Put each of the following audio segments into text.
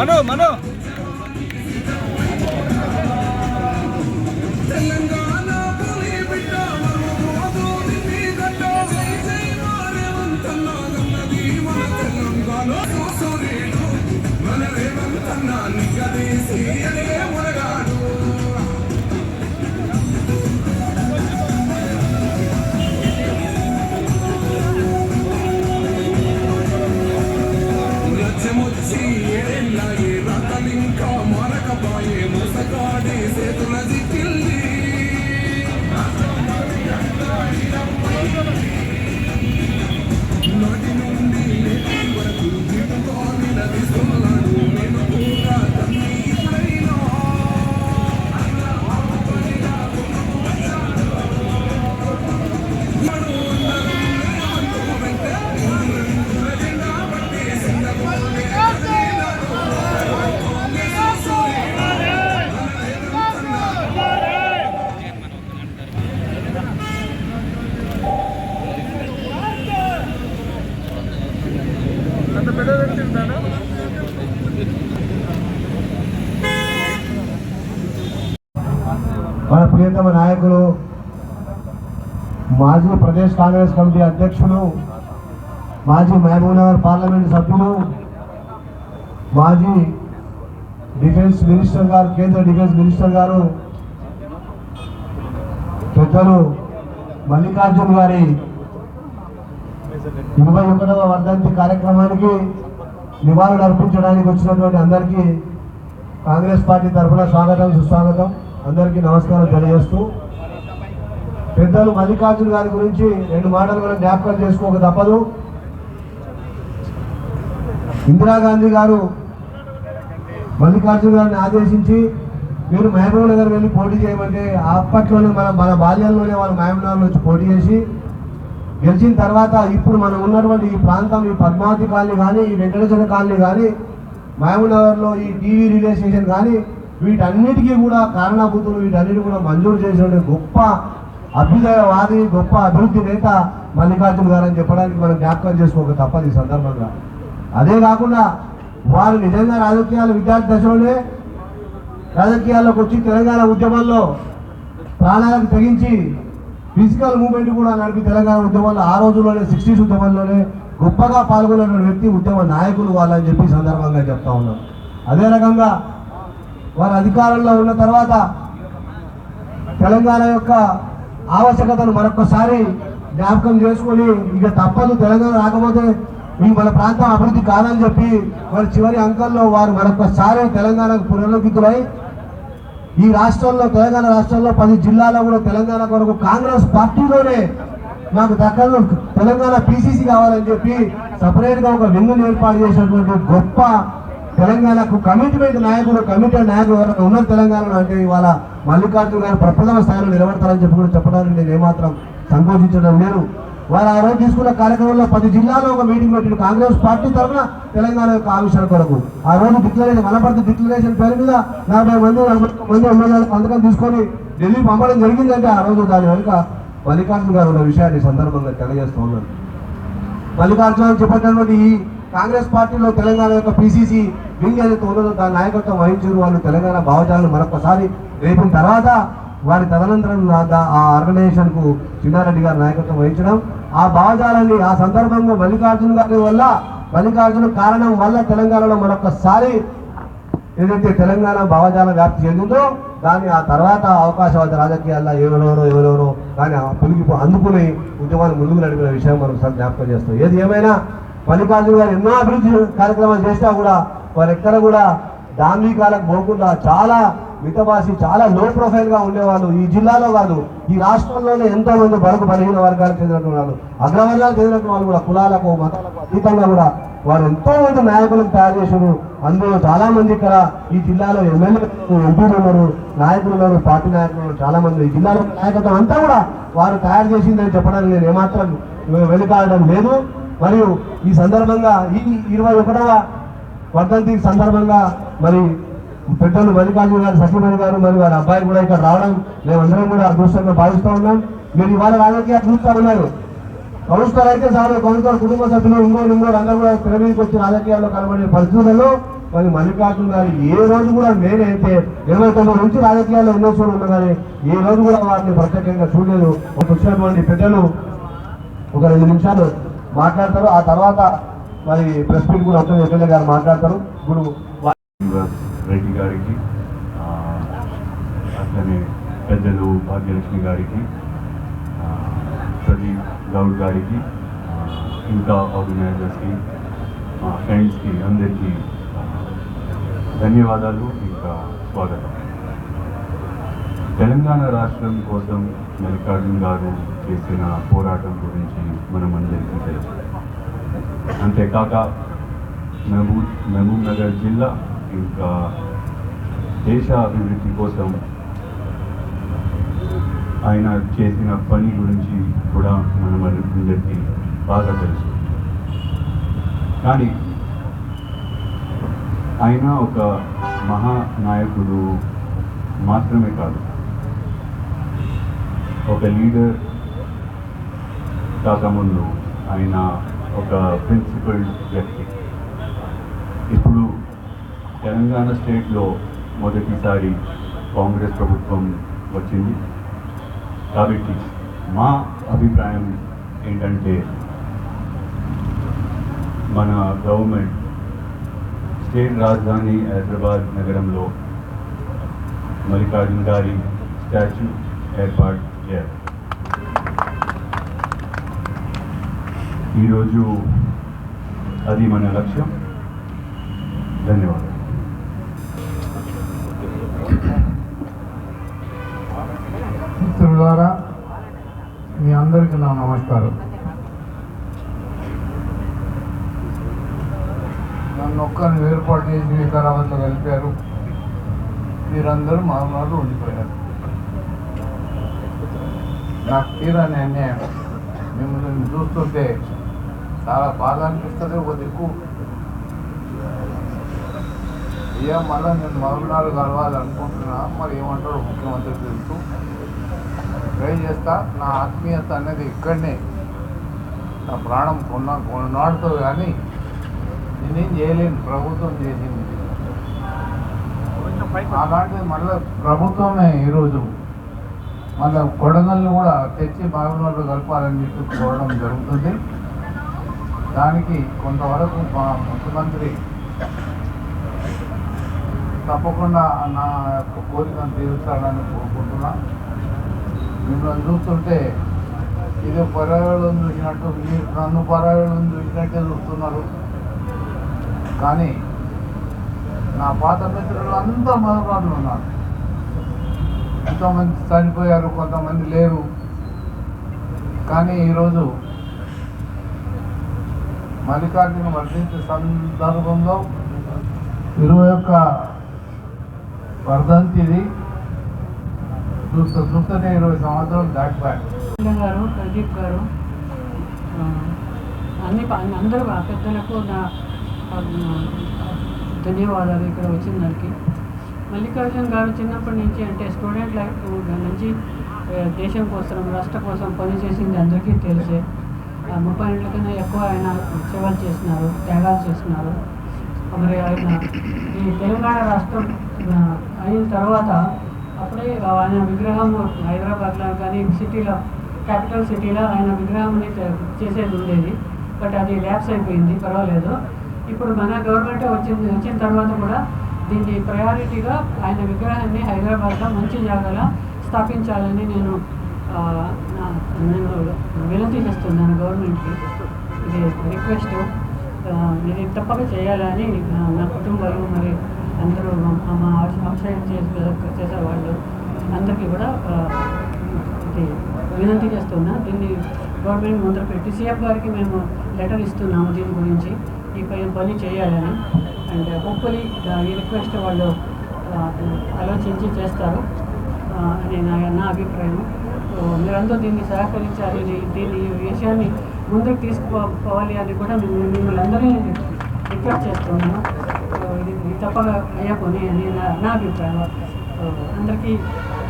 మనో మనో వచ్చి ప్రదేశ్ కాంగ్రెస్ కమిటీ అధ్యక్షులు మాజీ మహబూబ్నగర్ పార్లమెంట్ సభ్యులు మాజీ డిఫెన్స్ మినిస్టర్ గారు కేంద్ర డిఫెన్స్ మినిస్టర్ గారు పెద్దలు మల్లికార్జున్ గారి ఇరవై ఒకటవ వర్ధంతి కార్యక్రమానికి నివాళులు అర్పించడానికి వచ్చినటువంటి అందరికీ కాంగ్రెస్ పార్టీ తరఫున స్వాగతం సుస్వాగతం. అందరికీ నమస్కారం తెలియజేస్తూ పెద్దలు మల్లికార్జున గారి గురించి రెండు మాటలు మనం జ్ఞాపకం చేసుకోక తప్పదు. ఇందిరాగాంధీ గారు మల్లికార్జున గారిని ఆదేశించి మీరు మహబూబ్ నగర్ వెళ్ళి పోటీ చేయమంటే అప్పట్లోనే మన మన బాల్యంలోనే వాళ్ళు మహబూబ్ నగర్ నుంచి పోటీ చేసి గెలిచిన తర్వాత ఇప్పుడు మనం ఉన్నటువంటి ఈ ప్రాంతం ఈ పద్మావతి కాలనీ కానీ ఈ వెంకటేశ్వర కాలనీ కానీ మహబూబ్ నగర్లో ఈ టీవీ రిలే స్టేషన్ కానీ వీటన్నిటికీ కూడా కారణభూతులు వీటన్నిటి కూడా మంజూరు చేసినటువంటి గొప్ప అభ్యుదయవాది గొప్ప అభివృద్ధి నేత మల్లికార్జున గారు అని చెప్పడానికి మనం జ్ఞాపకం చేసుకోక తప్పదు ఈ సందర్భంగా. అదే కాకుండా వారు నిజంగా రాజకీయాలు విద్యార్థి దశలోనే రాజకీయాల్లోకి వచ్చి తెలంగాణ ఉద్యమంలో ప్రాణాలకు తెగించి ఫిజికల్ మూవ్మెంట్ కూడా నడిపి తెలంగాణ ఉద్యమంలో ఆ రోజుల్లోనే సిక్స్టీస్ ఉద్యమంలోనే గొప్పగా పాల్గొన్న వ్యక్తి ఉద్యమ నాయకులు వాళ్ళని చెప్పి సందర్భంగా చెప్తా ఉన్నారు అదే రకంగా వారు అధికారంలో ఉన్న తర్వాత తెలంగాణ యొక్క ఆవశ్యకతను మరొకసారి జ్ఞాపకం చేసుకొని ఇక తప్పదు తెలంగాణ రాకపోతే ఈ మన ప్రాంతం అభివృద్ధి కాదని చెప్పి వారి చివరి అంకంలో వారు మరొకసారి తెలంగాణకు పునరుద్ధులై ఈ రాష్ట్రంలో తెలంగాణ రాష్ట్రంలో పది జిల్లాలో కూడా తెలంగాణ కొరకు కాంగ్రెస్ పార్టీలోనే మాకు దక్కలు తెలంగాణ పీసీసీ కావాలని చెప్పి సపరేట్గా ఒక విందును ఏర్పాటు చేసినటువంటి గొప్ప తెలంగాణకు కమిట్మెంట్ నాయకుడు కమిటెడ్ నాయకుడు ఎవరైనా ఉన్నారు తెలంగాణలో అంటే ఇవాళ మల్లికార్జున గారు ప్రప్రథమ స్థాయిలో నిలబడతారని చెప్పి కూడా చెప్పడానికి నేను ఏమాత్రం సంకోచించడం లేదు. వారు ఆ రోజు తీసుకున్న కార్యక్రమంలో పది జిల్లాలో ఒక మీటింగ్ పెట్టిన కాంగ్రెస్ పార్టీ తరఫున తెలంగాణ యొక్క ఆవిష్కరణ కొరకు. ఆ రోజు డిక్లరేషన్ వనపర్తి డిక్లరేషన్ పేరు మీద నలభై మంది నలభై మంది ఎమ్మెల్యేలు సంతకం తీసుకొని ఢిల్లీ పంపడం జరిగిందంటే ఆ రోజు దాని వెనుక మల్లికార్జున గారు ఉన్న విషయాన్ని సందర్భంగా తెలియజేస్తూ ఉన్నాను. మల్లికార్జున చెప్పినటువంటి ఈ కాంగ్రెస్ పార్టీలో తెలంగాణ యొక్క పిసిసి బీజేపీ ఉన్నదో దాని నాయకత్వం వహించారు వాళ్ళు తెలంగాణ భావజాలను మరొకసారి రేపిన తర్వాత వారి తదనంతరం ఆ- ఆర్గనైజేషన్కు ఆ చిన్నారెడ్డి గారి నాయకత్వం వహించడం. ఆ భావజాలాన్ని ఆ సందర్భంగా మల్లికార్జున గారి వల్ల మల్లికార్జున కారణం వల్ల తెలంగాణలో మరొకసారి ఏదైతే తెలంగాణ భావజాలం వ్యాప్తి చెందిందో దాన్ని ఆ తర్వాత అవకాశవాద రాజకీయాల్లో ఎవరెవరో ఎవరెవరో కానీ ఆ అందుకుని ఉద్యమాన్ని ముందుకు నడిపిన విషయం మనం ఒకసారి జ్ఞాపకం చేస్తాం. ఏది ఏమైనా మల్లికార్జున గారు ఎన్నో అభివృద్ధి కార్యక్రమాలు చేసినా కూడా వారు ఎక్కడ కూడా దాంభికాలకు పోకుండా చాలా మితభాషి చాలా లో ప్రొఫైల్గా ఉండేవాళ్ళు. ఈ జిల్లాలో కాదు ఈ రాష్ట్రంలోనే ఎంతో మంది బలకు బలహీన వర్గాలకు చెందినటువంటి వాళ్ళు అగ్రవర్గాలకు చెందినటువంటి వాళ్ళు కూడా కులాలకు మతాలకు అతీతంగా కూడా వారు ఎంతో మంది నాయకులను తయారు చేశారు. అందులో చాలా మంది ఇక్కడ ఈ జిల్లాలో ఎమ్మెల్యేలు ఎంపీలు ఉన్నారు నాయకులు ఉన్నారు పార్టీ నాయకులు చాలా మంది ఈ జిల్లాలో నాయకత్వం అంతా కూడా వారు తయారు చేసిందని చెప్పడానికి నేను ఏమాత్రం వెనుకాడడం లేదు. మరియు ఈ సందర్భంగా ఈ ఇరవై ఒకటవ వర్ధంతి సందర్భంగా మరి పెద్దలు మల్లికార్జున గారు సత్యమణి గారు మరి వారి అబ్బాయి కూడా ఇక్కడ రావడం మేమందరం కూడా అదృష్టంగా భావిస్తూ ఉన్నాం. మీరు ఇవాళ రాజకీయాలు చూస్తూ ఉన్నారు. కౌన్సిలర్ అయితే సార్ కౌన్సిలర్ కుటుంబ సభ్యులు ఇంకోటి ఇంకోటి అందరూ కూడా తెర వచ్చి రాజకీయాల్లో కనబడే పరిస్థితుల్లో మరి మల్లికార్జున గారు ఏ రోజు కూడా నేనైతే ఇరవై తొమ్మిది నుంచి రాజకీయాల్లో ఎన్నో చూడు ఉన్నా కానీ ఏ రోజు కూడా వారిని ప్రత్యేకంగా చూడలేదు. ఒక వచ్చినటువంటి పెద్దలు. ఒక రెండు నిమిషాలు. మాట్లాడతారు. ఆ తర్వాత మరి ప్రెస్ మీట్ కూడా ఉంటుంది ఎమ్మెల్యే గారు మాట్లాడతారు. ఇప్పుడు రెడ్డి గారికి అట్లనే పెద్దలు భాగ్యలక్ష్మి గారికి ప్రదీప్ గౌడ్ గారికి ఇంకా ఆర్గనైజర్స్కి మా ఫ్రెండ్స్కి అందరికీ ధన్యవాదాలు. ఇంకా స్వాగతం. తెలంగాణ రాష్ట్రం కోసం మల్లికార్జున్ గారు చేసిన పోరాటం గురించి మనం అందరికీ తెలుసు. అంతేకాక మహబూబ్ మహబూబ్ నగర్ జిల్లా ఇంకా దేశ అభివృద్ధి కోసం ఆయన చేసిన పని గురించి కూడా మనం అందరికీ బాగా తెలుసు. కానీ ఆయన ఒక మహానాయకుడు మాత్రమే కాదు. ఒక లీడర్ కాకముందు ఆయన ఒక ప్రిన్సిపల్ వ్యక్తి. ఇప్పుడు తెలంగాణ స్టేట్లో మొదటిసారి కాంగ్రెస్ ప్రభుత్వం వచ్చింది. కాబట్టి మా అభిప్రాయం ఏంటంటే మన గవర్నమెంట్ స్టేట్ రాజధాని హైదరాబాద్ నగరంలో మల్లికార్జున గారి స్టాచ్యూ ఏర్పాటు చేయాలి. ఈరోజు అది మన లక్ష్యం. ధన్యవాదాలు. మిత్రులారా మీ అందరికీ నా నమస్కారం. నన్ను ఒక్కరిని ఏర్పాటు చేసి వికారాబాద్లో కలిపారు. మీరందరూ మామూలు ఉండిపోయారు. నాకు తీరని అన్యాయం మిమ్మల్ని చూస్తుంటే చాలా బాధ అనిపిస్తుంది ఒక దిక్కు ఇక మళ్ళీ నేను మరునాడు కలవాలనుకుంటున్నా మరి ఏమంటాడు ముఖ్యమంత్రి తెలుసు. ట్రై చేస్తా నా ఆత్మీయత అనేది ఇక్కడనే. నా ప్రాణం కొన్న కొన్నాడుతో కానీ నేనేం చేయలేను ప్రభుత్వం చేసింది. అలాంటిది మళ్ళీ ప్రభుత్వమే ఈరోజు. మళ్ళీ కొడగళ్ళు కూడా తెచ్చి బాగున్నట్లు కలపాలని చెప్పి కోరడం జరుగుతుంది. దానికి కొంతవరకు మా ముఖ్యమంత్రి తప్పకుండా నా యొక్క కోరికను తీరుస్తాడని కోరుకుంటున్నా. మిమ్మల్ని చూస్తుంటే ఇది పర్యావరణం చూసినట్టు మీరు నన్ను పర్యావరణం చూసినట్టే చూస్తున్నారు. కానీ నా పాత మిత్రులు అంతా మొదలు ఉన్నారు. ఎంతోమంది చనిపోయారు కొంతమంది లేరు. కానీ ఈరోజు మల్లికార్జున వర్ధించే సందర్భంలో ఇరవై ఒక్క వర్ధంతిది చూస్తూ చూస్తూనే ఇరవై సంవత్సరాలు దాటిపోయాడు గారు ప్రదీప్ గారు అన్ని అందరూ ఆ పెద్దలకు నా ధన్యవాదాలు ఇక్కడ వచ్చిన దానికి. మల్లికార్జున్ గారు చిన్నప్పటి నుంచి అంటే స్టూడెంట్ లైఫ్ నుంచి దేశం కోసం రాష్ట్ర కోసం పనిచేసింది అందరికీ తెలిసే. ఆ, ముప్పై కన్నా ఎక్కువ ఆయన సేవలు చేసినారు త్యాగాలు చేసినారు మరి ఆయన ఈ తెలంగాణ రాష్ట్రం అయిన తర్వాత అప్పుడే ఆయన విగ్రహం హైదరాబాద్లో కానీ సిటీలో క్యాపిటల్ సిటీలో ఆయన విగ్రహం చేసేది ఉండేది. బట్ అది ల్యాబ్స్ అయిపోయింది పర్వాలేదు. ఇప్పుడు మన గవర్నమెంట్ వచ్చింది వచ్చిన తర్వాత కూడా దీన్ని ప్రయారిటీగా ఆయన విగ్రహాన్ని హైదరాబాద్లో మంచి జాగాలో స్థాపించాలని నేను నేను వినతి చేస్తున్నాను గవర్నమెంట్కి. ఇది రిక్వెస్ట్. ఇది తప్పక చేయాలని నా- కుటుంబాలు మరి అందరూ మా- మా ఆశ్రయం చేసే చేసేవాళ్ళు అందరికీ కూడా ఇది వినతి చేస్తున్నా. దీన్ని గవర్నమెంట్ ముందర పెట్టి సీఎం గారికి మేము లెటర్ ఇస్తున్నాము దీని గురించి. ఈ పని పని చేయాలని. అండ్ హోప్ఫుల్లీ ఈ రిక్వెస్ట్ వాళ్ళు ఆలోచించి చేస్తారు. అని నా నా అభిప్రాయం. మీరంతా మీరందరూ దీన్ని సహకరించాలి దీన్ని ఈ విషయాన్ని ముందుకు తీసుకుపోవాలి అని కూడా మేము మిమ్మల్ని అందరినీ రిక్వెస్ట్ చేస్తున్నాను ఇది ఇది తప్పగా పని అని నా నా అభిప్రాయం. అందరికీ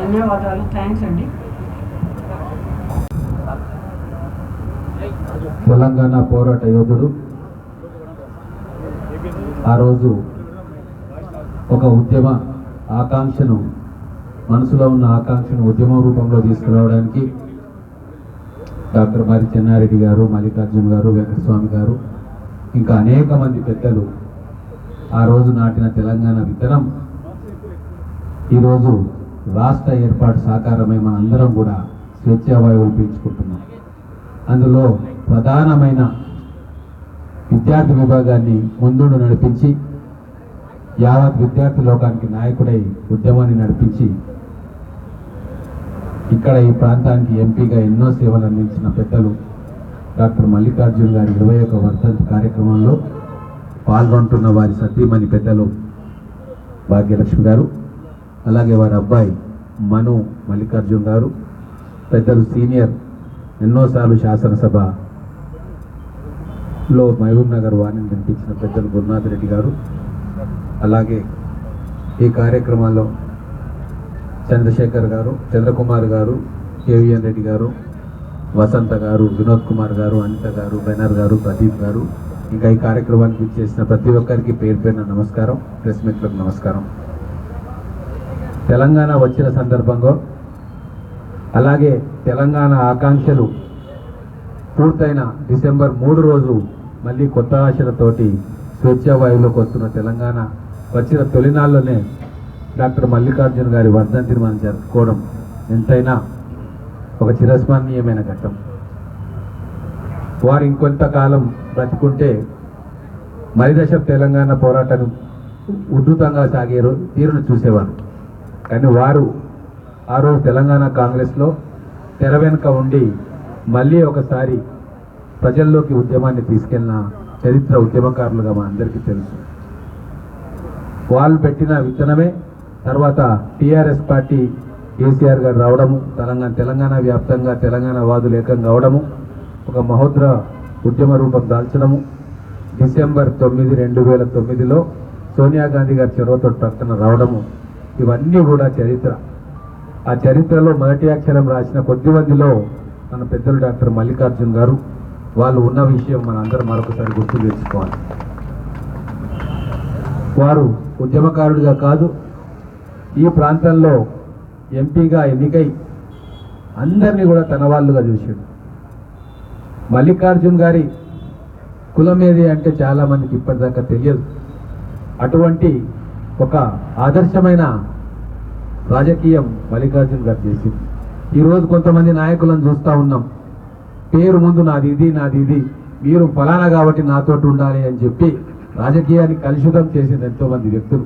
ధన్యవాదాలు. థ్యాంక్స్ అండి. తెలంగాణ పోరాట యోధుడు. ఆ రోజు ఒక ఉద్యమ ఆకాంక్షను మనసులో ఉన్న ఆకాంక్షను ఉద్యమ రూపంలో తీసుకురావడానికి డాక్టర్ మరి చెన్నారెడ్డి గారు మల్లికార్జున్ గారు వెంకటస్వామి గారు ఇంకా అనేక మంది పెద్దలు ఆ రోజు నాటిన తెలంగాణ విత్తనం. ఈరోజు రాష్ట్ర ఏర్పాటు సాకారమై మనందరం కూడా స్వేచ్ఛావాయువులు పీల్చుకుంటున్నాం. అందులో ప్రధానమైన విద్యార్థి విభాగాన్ని ముందుండి నడిపించి యావత్ విద్యార్థి లోకానికి నాయకుడై ఉద్యమాన్ని నడిపించి ఇక్కడ ఈ ప్రాంతానికి ఎంపీగా ఎన్నో సేవలు అందించిన పెద్దలు డాక్టర్ మల్లికార్జున్ గారి ఇరవై ఒక వర్ధంతి కార్యక్రమంలో పాల్గొంటున్న వారి సతీమణి పెద్దలు భాగ్యలక్ష్మి గారు అలాగే వారి అబ్బాయి మను మల్లికార్జున్ గారు పెద్దలు సీనియర్ ఎన్నోసార్లు శాసనసభలో మహబూబ్ నగర్ వారిని వినిపించిన పెద్దలు గురునాథ్ రెడ్డి గారు అలాగే ఈ కార్యక్రమాల్లో చంద్రశేఖర్ గారు చంద్రకుమార్ గారు కేవీఎన్ రెడ్డి గారు వసంత గారు వినోద్ కుమార్ గారు అనిత గారు బెనర్ గారు ప్రదీప్ గారు. ఇంకా ఈ కార్యక్రమానికి చేసిన ప్రతి ఒక్కరికి పేరు పేరున నమస్కారం ప్రెస్ మిత్రులకు నమస్కారం. తెలంగాణ వచ్చిన సందర్భంగా అలాగే తెలంగాణ ఆకాంక్షలు పూర్తయిన డిసెంబర్ మూడు రోజు మళ్ళీ కొత్త ఆశలతోటి స్వేచ్ఛావాయువులోకి వస్తున్న తెలంగాణ వచ్చిన తొలినాళ్ళలోనే డాక్టర్ మల్లికార్జున గారి వర్ధంతిని మనం జరుపుకోవడం ఎంతైనా ఒక చిరస్మరణీయమైన ఘట్టం. వారు ఇంకొంతకాలం బ్రతుకుంటే మరిదశ తెలంగాణ పోరాటం ఉధృతంగా సాగే తీరును చూసేవారు. కానీ వారు ఆ రోజు తెలంగాణ కాంగ్రెస్లో తెర వెనుక ఉండి మళ్ళీ ఒకసారి ప్రజల్లోకి ఉద్యమాన్ని తీసుకెళ్ళిన చరిత్ర ఉద్యమకారులుగా మా అందరికీ తెలుసు. వాళ్ళు పెట్టిన విత్తనమే తర్వాత టీఆర్ఎస్ పార్టీ కేసీఆర్ గారు రావడము తెలంగాణ తెలంగాణ వ్యాప్తంగా తెలంగాణ వాదులు ఏకం కావడము ఒక మహోద్ర ఉద్యమ రూపం దాల్చడము. డిసెంబర్ తొమ్మిది రెండు వేల తొమ్మిదిలో సోనియా గాంధీ గారి చొరవతో ప్రకటన రావడము. ఇవన్నీ కూడా చరిత్ర. ఆ చరిత్రలో మొదటి అక్షరం రాసిన కొద్ది మందిలో మన పెద్దలు డాక్టర్ మల్లికార్జున్ గారు వాళ్ళు ఉన్న విషయం మన అందరం మరొకసారి గుర్తు తెచ్చుకోవాలి. వారు ఉద్యమకారుడిగా కాదు ఈ ప్రాంతంలో ఎంపీగా ఎన్నికై అందరినీ కూడా తన వాళ్ళుగా చూశాడు. మల్లికార్జున్ గారి కులం ఏది అంటే చాలామందికి ఇప్పటిదాకా తెలియదు. అటువంటి ఒక ఆదర్శమైన రాజకీయం మల్లికార్జున్ గారు చేసింది. ఈరోజు కొంతమంది నాయకులను చూస్తూ ఉన్నాం. పేరు ముందు నాది ఇది నాది ఇది. మీరు ఫలానా కాబట్టి నాతోటి ఉండాలి అని చెప్పి రాజకీయాన్ని కలుషితం చేసింది ఎంతోమంది వ్యక్తులు.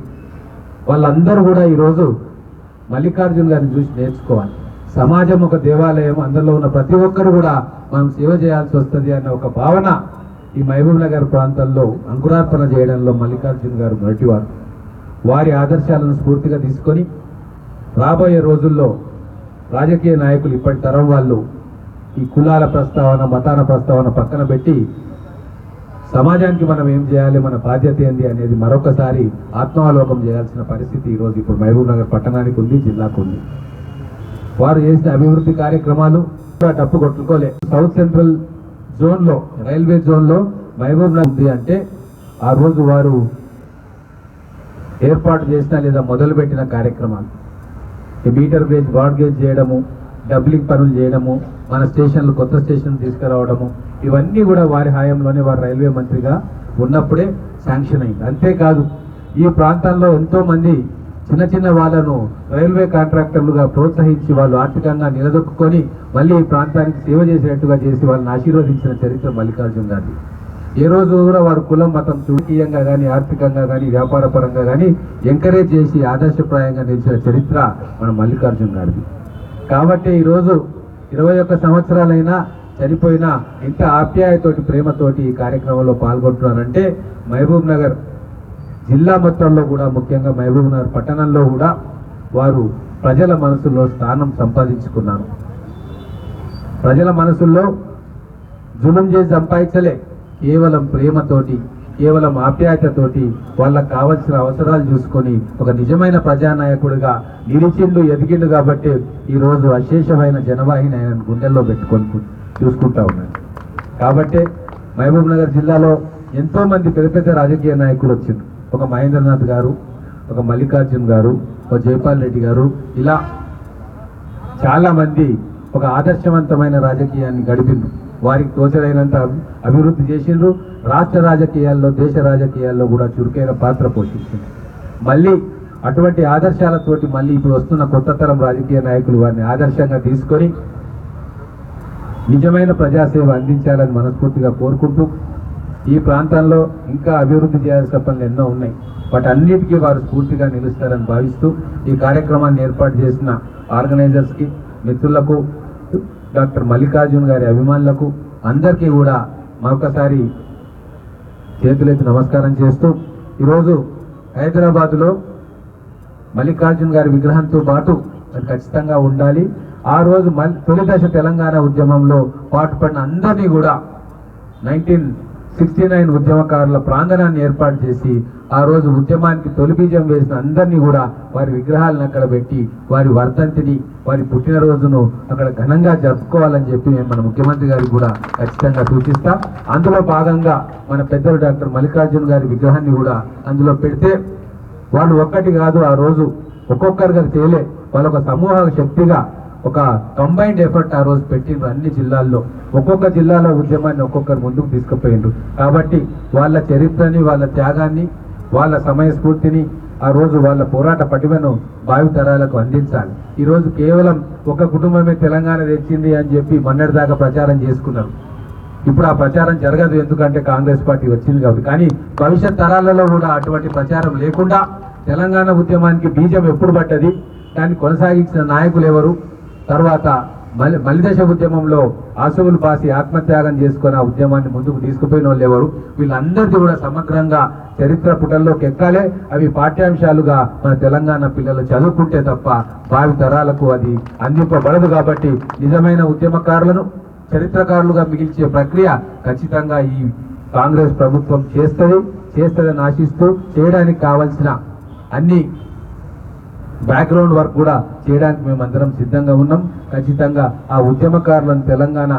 వాళ్ళందరూ కూడా ఈరోజు మల్లికార్జున్ గారిని చూసి నేర్చుకోవాలి. సమాజం ఒక దేవాలయం అందులో ఉన్న ప్రతి ఒక్కరు కూడా మనం సేవ చేయాల్సి వస్తుంది అన్న ఒక భావన ఈ మహబూబ్ నగర్ ప్రాంతంలో అంకురార్పణ చేయడంలో మల్లికార్జున్ గారు మొదటివారు. వారి ఆదర్శాలను స్ఫూర్తిగా తీసుకొని రాబోయే రోజుల్లో రాజకీయ నాయకులు ఇప్పటి తరం వాళ్ళు ఈ కులాల ప్రస్తావన మతాల ప్రస్తావన పక్కన పెట్టి సమాజానికి మనం ఏం చేయాలి మన బాధ్యత ఏంది అనేది మరొకసారి ఆత్మావలోకం చేయాల్సిన పరిస్థితి ఈరోజు ఇప్పుడు మహబూబ్ నగర్ పట్టణానికి ఉంది జిల్లాకు ఉంది. వారు చేసిన అభివృద్ధి కార్యక్రమాలు డప్పు కొట్టుకోలే. సౌత్ సెంట్రల్ జోన్లో రైల్వే జోన్లో మహబూబ్ నగర్ ఉంది అంటే ఆ రోజు వారు ఏర్పాటు చేసిన లేదా మొదలుపెట్టిన కార్యక్రమాలు. ఈ మీటర్ గేజ్ బాడ్ గేజ్ చేయడము డబ్లింగ్ పనులు చేయడము మన స్టేషన్లు కొత్త స్టేషన్లు తీసుకురావడము ఇవన్నీ కూడా వారి హయాంలోనే వారు రైల్వే మంత్రిగా ఉన్నప్పుడే శాంక్షన్ అయింది. అంతేకాదు ఈ ప్రాంతంలో ఎంతోమంది చిన్న చిన్న వాళ్ళను రైల్వే కాంట్రాక్టర్లుగా ప్రోత్సహించి వాళ్ళు ఆర్థికంగా నిలదొక్కుని మళ్ళీ ఈ ప్రాంతానికి సేవ చేసేట్టుగా చేసి వాళ్ళని ఆశీర్వదించిన చరిత్ర మల్లికార్జున్ గారి ఏ రోజు కూడా వారు కులం మతం చూడకీయంగా కానీ ఆర్థికంగా కానీ వ్యాపార పరంగా కానీ ఎంకరేజ్ చేసి ఆదర్శప్రాయంగా నిలిచిన చరిత్ర మన మల్లికార్జున్ గారిది. కాబట్టి ఈరోజు ఇరవై ఒక్క సంవత్సరాలైనా చనిపోయినా ఇంత ఆప్యాయతోటి ప్రేమతోటి ఈ కార్యక్రమంలో పాల్గొంటున్నారంటే మహబూబ్ నగర్ జిల్లా మొత్తంలో కూడా ముఖ్యంగా మహబూబ్ నగర్ పట్టణంలో కూడా వారు ప్రజల మనసుల్లో స్థానం సంపాదించుకున్నారు. ప్రజల మనసుల్లో జులం చేసి సంపాదించలే కేవలం ప్రేమతోటి కేవలం ఆప్యాయతతోటి వాళ్ళకు కావలసిన అవసరాలు చూసుకొని ఒక నిజమైన ప్రజానాయకుడిగా నిలిచిండు ఎదిగిండు కాబట్టి ఈ రోజు అశేషమైన జనవాహిని ఆయన గుండెల్లో పెట్టుకొని చూసుకుంటా ఉన్నాడు. కాబట్టి మహబూబ్ నగర్ జిల్లాలో ఎంతోమంది పెద్ద పెద్ద రాజకీయ నాయకులు వచ్చింది ఒక మహేంద్రనాథ్ గారు ఒక మల్లికార్జున్ గారు ఒక జైపాల్ రెడ్డి గారు ఇలా చాలామంది ఒక ఆదర్శవంతమైన రాజకీయాన్ని గడిపిండు వారికి తోచడైనంత అభివృద్ధి చేసిండ్రు. రాష్ట్ర రాజకీయాల్లో దేశ రాజకీయాల్లో కూడా చురుకైన పాత్ర పోషించింది. మళ్ళీ అటువంటి ఆదర్శాలతోటి మళ్ళీ ఇప్పుడు వస్తున్న కొత్త తరం రాజకీయ నాయకులు వారిని ఆదర్శంగా తీసుకొని నిజమైన ప్రజాసేవ అందించాలని మనస్ఫూర్తిగా కోరుకుంటూ ఈ ప్రాంతంలో ఇంకా అభివృద్ధి చేయాల్సిన పనులు ఎన్నో ఉన్నాయి. వాటన్నిటికీ వారు స్ఫూర్తిగా నిలుస్తారని భావిస్తూ ఈ కార్యక్రమాన్ని ఏర్పాటు చేసిన ఆర్గనైజర్స్కి మిత్రులకు డాక్టర్ మల్లికార్జున్ గారి అభిమానులకు అందరికీ కూడా మరొకసారి చేతులెత్తి నమస్కారం చేస్తూ ఈరోజు హైదరాబాదులో మల్లికార్జున్ గారి విగ్రహంతో పాటు అది ఖచ్చితంగా ఉండాలి. ఆ రోజు మల్ తొలి దశ తెలంగాణ ఉద్యమంలో పాటుపడిన అందరినీ కూడా నైన్టీన్ సిక్స్టీ నైన్ ఉద్యమకారుల ప్రాంగణాన్ని ఏర్పాటు చేసి ఆ రోజు ఉద్యమానికి తొలి బీజం వేసిన అందరినీ కూడా వారి విగ్రహాలను అక్కడ పెట్టి వారి వర్ధంతిని వారి పుట్టినరోజును అక్కడ ఘనంగా జరుపుకోవాలని చెప్పి మేము మన ముఖ్యమంత్రి గారికి కూడా ఖచ్చితంగా సూచిస్తాం. అందులో భాగంగా మన పెద్దలు డాక్టర్ మల్లికార్జున్ గారి విగ్రహాన్ని కూడా అందులో పెడితే వాళ్ళు ఒక్కటి కాదు ఆ రోజు ఒక్కొక్కరుగా తేలే. వాళ్ళ ఒక సమూహ శక్తిగా ఒక కంబైన్డ్ ఎఫర్ట్ ఆ రోజు పెట్టిండ్రు అన్ని జిల్లాల్లో. ఒక్కొక్క జిల్లాలో ఉద్యమాన్ని ఒక్కొక్కరు ముందుకు తీసుకుపోయిండ్రు. కాబట్టి వాళ్ళ చరిత్రని వాళ్ళ త్యాగాన్ని వాళ్ళ సమయస్ఫూర్తిని ఆ రోజు వాళ్ళ పోరాట పటిమను భావితరాలకు అందించాలి. ఈరోజు కేవలం ఒక కుటుంబమే తెలంగాణ తెచ్చింది అని చెప్పి మొన్నటిదాకా ప్రచారం చేసుకున్నారు. ఇప్పుడు ఆ ప్రచారం జరగదు ఎందుకంటే కాంగ్రెస్ పార్టీ వచ్చింది కాబట్టి. కానీ భవిష్యత్ తరాలలో కూడా అటువంటి ప్రచారం లేకుండా తెలంగాణ ఉద్యమానికి బీజం ఎప్పుడు పడ్డది? దాన్ని కొనసాగించిన నాయకులు ఎవరు? తర్వాత మలి మలిదశ ఉద్యమంలో ఆశువులు పాసి ఆత్మత్యాగం చేసుకున్న ఆ ఉద్యమాన్ని ముందుకు తీసుకుపోయిన వాళ్ళు ఎవరు? వీళ్ళందరిది కూడా సమగ్రంగా చరిత్ర పుటల్లోకి ఎక్కాలే అవి పాఠ్యాంశాలుగా మన తెలంగాణ పిల్లలు చదువుకుంటే తప్ప భావి తరాలకు అది అందింపబడదు కాబట్టి నిజమైన ఉద్యమకారులను చరిత్రకారులుగా మిగిల్చే ప్రక్రియ ఖచ్చితంగా ఈ కాంగ్రెస్ ప్రభుత్వం చేస్తుంది చేస్తుందని ఆశిస్తూ చేయడానికి కావలసిన అన్ని బ్యాక్గ్రౌండ్ వర్క్ కూడా చేయడానికి మేము అందరం సిద్ధంగా ఉన్నాం. ఖచ్చితంగా ఆ ఉద్యమకారులను తెలంగాణ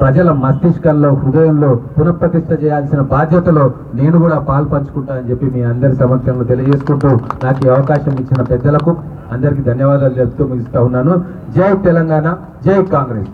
ప్రజల మస్తిష్కంలో హృదయంలో పునఃప్రతిష్ఠ చేయాల్సిన బాధ్యతలో నేను కూడా పాలు చెప్పి మీ అందరి సమక్షంలో తెలియజేసుకుంటూ నాకు ఈ అవకాశం ఇచ్చిన పెద్దలకు అందరికీ ధన్యవాదాలు చెప్తూ ముగిస్తూ ఉన్నాను. జై తెలంగాణ జై కాంగ్రెస్.